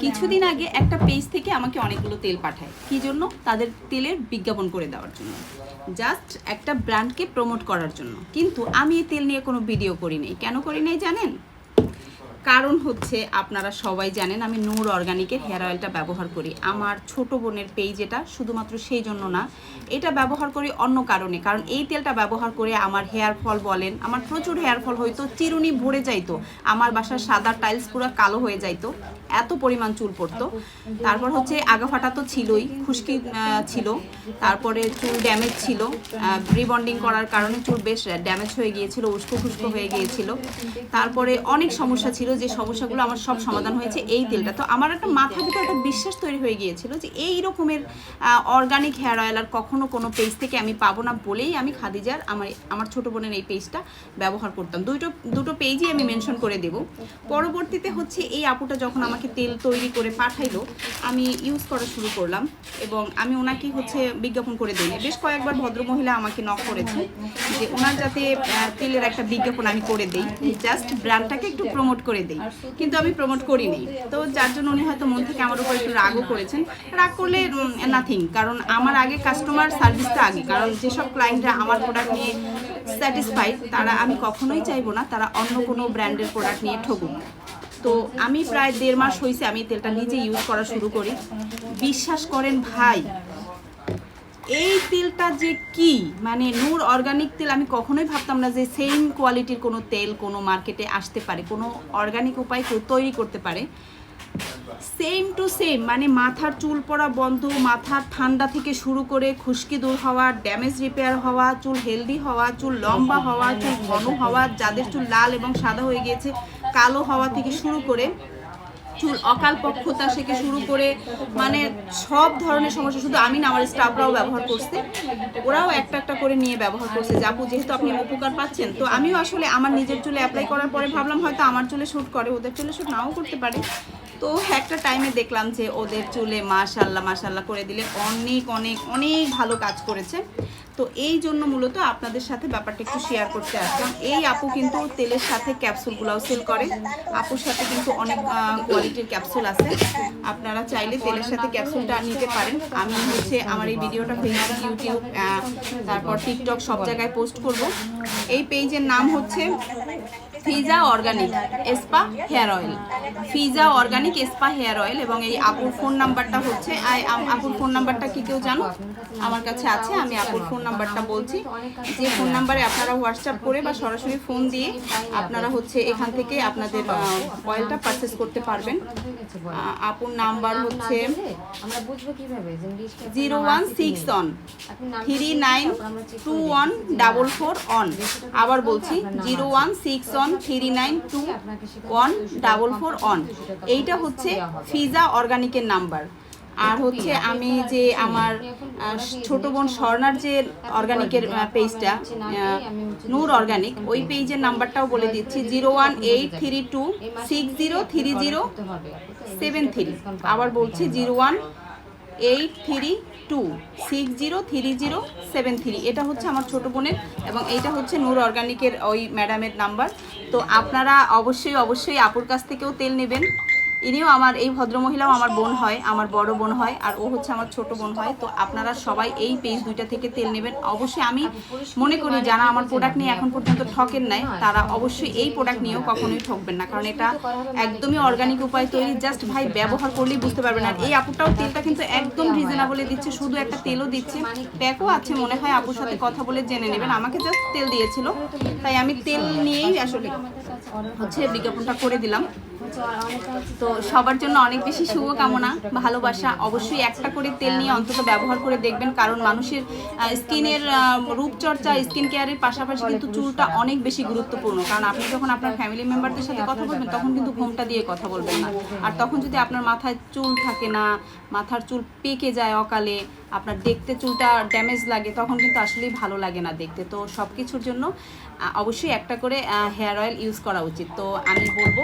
কিছুদিন আগে একটা পেজ থেকে আমাকে অনেকগুলো তেল পাঠায়। কি জন্য? তাদের তেলের বিজ্ঞাপন করে দেওয়ার জন্য। জাস্ট একটা ব্র্যান্ডকে প্রমোট করার জন্য। কিন্তু আমি এই তেল নিয়ে কোনো ভিডিও করি নাই। কেন করি নাই জানেন? কারণ হচ্ছে আপনারা সবাই জানেন, আমি নূর অর্গানিকের হেয়ার অয়েলটা ব্যবহার করি। আমার ছোট বোনের পেজ এটা শুধুমাত্র সেই জন্য না, এটা ব্যবহার করি অন্য কারণে। কারণ এই তেলটা ব্যবহার করে আমার হেয়ার ফল বলেন, আমার প্রচুর হেয়ার ফল হইতো, চিরুনি ভরে যাইতো, আমার বাসার সাদা টাইলস পুরো কালো হয়ে যাইতো। এত পরিমাণ চুল পড়তো। তারপর হচ্ছে আগাফাটা তো ছিলই, খুশকি ছিল। তারপরে চুল ড্যামেজ ছিল। রিবন্ডিং করার কারণে চুল বেশ ড্যামেজ হয়ে গিয়েছিল, উস্কো খুস্কো হয়ে গিয়েছিল। তারপরে অনেক সমস্যা ছিল যে সমস্যাগুলো আমার সব সমাধান হয়েছে এই তেলটা। তো আমার একটা মাথা ভিতরে একটা বিশ্বাস তৈরি হয়ে গিয়েছিল যে এই রকমের অর্গানিক হেয়ার অয়েল আর কখনো কোনো পেজ থেকে আমি পাবো না বলেই আমি খাদিজার, আমার আমার ছোট বোনের এই পেজটা ব্যবহার করতাম। দুটো দুটো পেজই আমি মেনশন করে দেব। পরবর্তীতে হচ্ছে এই আপুটা যখন আমাকে তেল তৈরি করে পাঠাইলো, আমি ইউজ করা শুরু করলাম এবং আমি ওনাকে হচ্ছে বিজ্ঞাপন করে দিই বেশ কয়েকবার ভদ্রমহিলা আমাকে নক করেছে যে ওনার যাতে তেলের একটা বিজ্ঞাপন আমি করে দিই জাস্ট ব্র্যান্ডটাকে একটু প্রমোট করে দিই। কিন্তু আমি প্রমোট করিনি। তো যার জন্য উনি হয়তো মন থেকে আমার উপর একটু রাগও করেছেন। রাগ করলে নাথিং কারণ আমার আগে কাস্টমার সার্ভিসটা আগে, কারণ যেসব ক্লায়েন্টরা আমার প্রোডাক্ট নিয়ে স্যাটিসফাইড তারা আমি কখনোই চাইব না, তারা অন্য কোনো ব্র্যান্ডের প্রোডাক্ট নিয়ে ঠকুক তো আমি প্রায় দেড় মাস হয়েছে আমি তেলটা নিজে ইউজ করা শুরু করি। বিশ্বাস করেন ভাই, এই তেলটা যে কি? মানে নূর অর্গানিক তেল আমি কখনোই ভাবতাম না যে সেম কোয়ালিটির কোনো তেল কোনো মার্কেটে আসতে পারে, কোনো অর্গানিক উপায় কেউ তৈরি করতে পারে। সেম টু সেম মানে মাথার চুল পড়া বন্ধ মাথার ঠান্ডা থেকে শুরু করে খুশকি দূর হওয়া ড্যামেজ রিপেয়ার হওয়া, চুল হেলদি হওয়া, চুল লম্বা হওয়া, চুল ঘন হওয়া, যাদের চুল লাল এবং সাদা হয়ে গিয়েছে কালো হওয়া থেকে শুরু করে চুল অকাল পক্ষতা থেকে শুরু করে মানে সব ধরনের সমস্যা, শুধু আমি না, আমার স্টাফরাও ব্যবহার করছে। ওরাও একটা একটা করে নিয়ে ব্যবহার করছে। যে আপু, যেহেতু আপনি উপকার পাচ্ছেন, তো আমিও আসলে আমার নিজের চুলে অ্যাপ্লাই করার পরে ভাবলাম হয়তো আমার চুলে শ্যুট করে, ওদের চুলে শ্যুট নাও করতে পারে। তো একটা টাইমে দেখলাম যে ওদের চুলে মাশাল্লাহ মাশাল্লাহ করে দিলে অনেক অনেক অনেক ভালো কাজ করেছে। তো এই জন্য মূলত আপনাদের সাথে ব্যাপারটা একটু শেয়ার করতে আসলাম। এই আপু কিন্তু তেলের সাথে ক্যাপসুলগুলোও সেল করে। আপুর সাথে কিন্তু অনেক কোয়ালিটির ক্যাপসুল আছে। আপনারা চাইলে তেলের সাথে ক্যাপসুলটা নিতে পারেন। আমি হচ্ছে আমার এই ভিডিওটা ফেসবুক ইউটিউব তারপর টিকটক সব জায়গায় পোস্ট করব। এই পেজের নাম হচ্ছে ফিজা অর্গানিক এসপা হেয়ার অয়েল। ফিজা অর্গানিক এসপা হেয়ার অয়েল এবং এই আপুর ফোন নাম্বারটা হচ্ছে আপুর ফোন নাম্বারটা কি কেউ জানো? আমার কাছে আছে, আমি আপুর ফোন নাম্বারটা বলছি। যে ফোন নাম্বারে আপনারা হোয়াটসঅ্যাপ করে বা সরাসরি ফোন দিয়ে আপনারা হচ্ছে এখান থেকে আপনাদের অয়েলটা পারচেস করতে পারবেন। আপুর নাম্বার হচ্ছে আমরা বুঝব কীভাবে zero one six one three nine two one double four one আবার বলছি zero one six one three nine two one double four one এইটা হচ্ছে ফিজা অর্গানিকের নাম্বার। আর হচ্ছে আমি যে আমার ছোট বোন স্বর্ণার যে অর্গানিকের পেজটা নূর অর্গানিক ওই পেজের নাম্বারটাও বলে দিচ্ছি zero one eight three two six zero three zero seven three আবার বলছি zero one eight three two six zero three zero seven three এটা হচ্ছে আমার ছোট বোনের এবং এইটা হচ্ছে নূর অর্গানিকের ওই ম্যাডামের নাম্বার তো আপনারা অবশ্যই অবশ্যই আপুর কাছ থেকেও তেল নেবেন। ইনিও আমার এই ভদ্রমহিলাও আমার বোন হয়, আমার বড় বোন হয়, আর ও হচ্ছে আমার ছোট বোন হয়। তো আপনারা সবাই এই পেজ দুইটা থেকে তেল নেবেন। অবশ্যই আমি মনে করি যারা আমার প্রোডাক্ট নিয়ে এখন পর্যন্ত ঠকেন নাই, তারা অবশ্যই এই প্রোডাক্ট নিয়েও কখনোই ঠকবেন না। কারণ এটা একদমই অর্গানিক উপায় তৈরি জাস্ট ভাই ব্যবহার করলেই বুঝতে পারবেন। আর এই আপুটাও তেলটা কিন্তু একদম রিজনেবলে দিচ্ছে, শুধু একটা তেলও দিচ্ছে। প্যাকও আছে মনে হয় আপুর সাথে কথা বলে জেনে নেবেন। আমাকে জাস্ট তেল দিয়েছিল, তাই আমি তেল নিয়েই আসলে হচ্ছে বিজ্ঞাপনটা করে দিলাম। তো সবার জন্য অনেক বেশি শুভকামনা, ভালোবাসা। অবশ্যই একটা করে তেল নিয়ে অন্তত ব্যবহার করে দেখবেন, কারণ মানুষের স্কিনের রূপচর্চা, স্কিন কেয়ারের পাশাপাশি কিন্তু চুলটা অনেক বেশি গুরুত্বপূর্ণ। কারণ আপনি যখন আপনার ফ্যামিলি মেম্বারদের সাথে কথা বলবেন, তখন কিন্তু ঘোমটা দিয়ে কথা বলবেন না। আর তখন যদি আপনার মাথায় চুল থাকে না, মাথার চুল পেকে যায় অকালে আপনার দেখতে চুলটা ড্যামেজ লাগে, তখন কিন্তু আসলেই ভালো লাগে না দেখতে। তো সব কিছুর জন্য অবশ্যই একটা করে হেয়ার অয়েল ইউজ করা উচিত। তো আমি বলব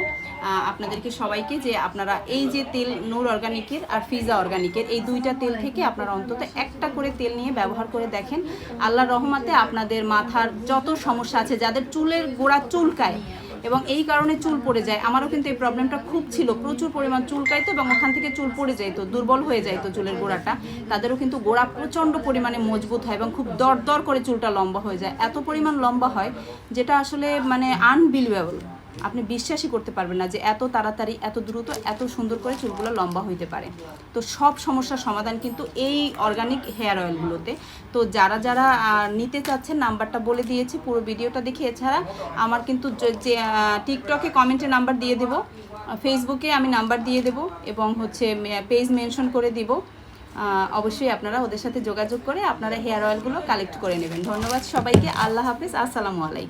আপনাদেরকে সবাইকে যে আপনারা এই যে তেল, নূর অর্গানিকের আর ফিজা অর্গানিকের এই দুইটা তেল থেকে আপনারা অন্তত একটা করে তেল নিয়ে ব্যবহার করে দেখেন। আল্লাহর রহমাতে আপনাদের মাথার যত সমস্যা আছে, যাদের চুলের গোড়া চুলকায় এবং এই কারণে চুল পড়ে যায়। আমারও কিন্তু এই প্রবলেমটা খুব ছিল। প্রচুর পরিমাণ চুল কাইতো এবং ওখান থেকে চুল পড়ে যাইতো, দুর্বল হয়ে যাইতো চুলের গোড়াটা। তাদেরও কিন্তু গোড়া প্রচণ্ড পরিমাণে মজবুত হয় এবং খুব দর দর করে চুলটা লম্বা হয়ে যায়। এত পরিমাণ লম্বা হয় যেটা আসলে মানে আনবিলিভেবল আপনি বিশ্বাসই করতে পারবেন না যে এত তাড়াতাড়ি, এত দ্রুত, এত সুন্দর করে চুলগুলো লম্বা হইতে পারে। তো সব সমস্যার সমাধান কিন্তু এই অর্গানিক হেয়ার অয়েলগুলোতে তো যারা যারা নিতে চাচ্ছেন, নাম্বারটা বলে দিয়েছি, পুরো ভিডিওটা দেখে এছাড়া আমার কিন্তু যে- টিকটকে কমেন্টে নাম্বার দিয়ে দেবো ফেসবুকে আমি নাম্বার দিয়ে দেবো এবং হচ্ছে পেজ মেনশন করে দিব। অবশ্যই আপনারা ওদের সাথে যোগাযোগ করে আপনারা হেয়ার অয়েলগুলো কালেক্ট করে নেবেন। ধন্যবাদ সবাইকে, আল্লাহ হাফিজ, আসসালামু আলাইকুম।